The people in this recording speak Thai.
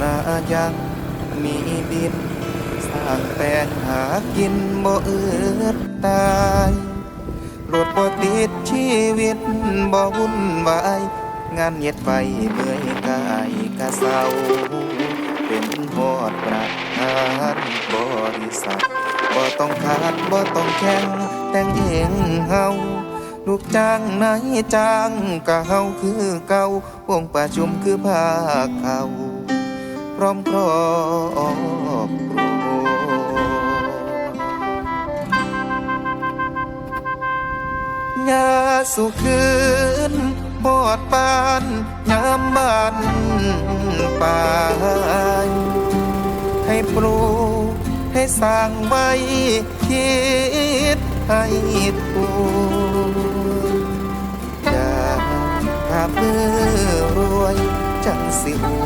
นายังมีดิน สร้างแปลงหากินบ่เอือดตายรถบ่ติดชีวิตบ่วุ่นวายงานเย็ดไปเมื่อยกายกะเศร้าเป็นหอดประธานบริษัทบ่ต้องขาดบ่ต้องแข่งแต่งเองเฮาลูกจ้างนายจ้างกะเฮาคือเก่าวงประชุมคือภาคเขา พร้อมครอบครัวยาสุคืนปอดปานยามบ้านป่าให้ปลูกให้สร้างไว้คิดให้ถูกอย่าหามือรวยจังสิหู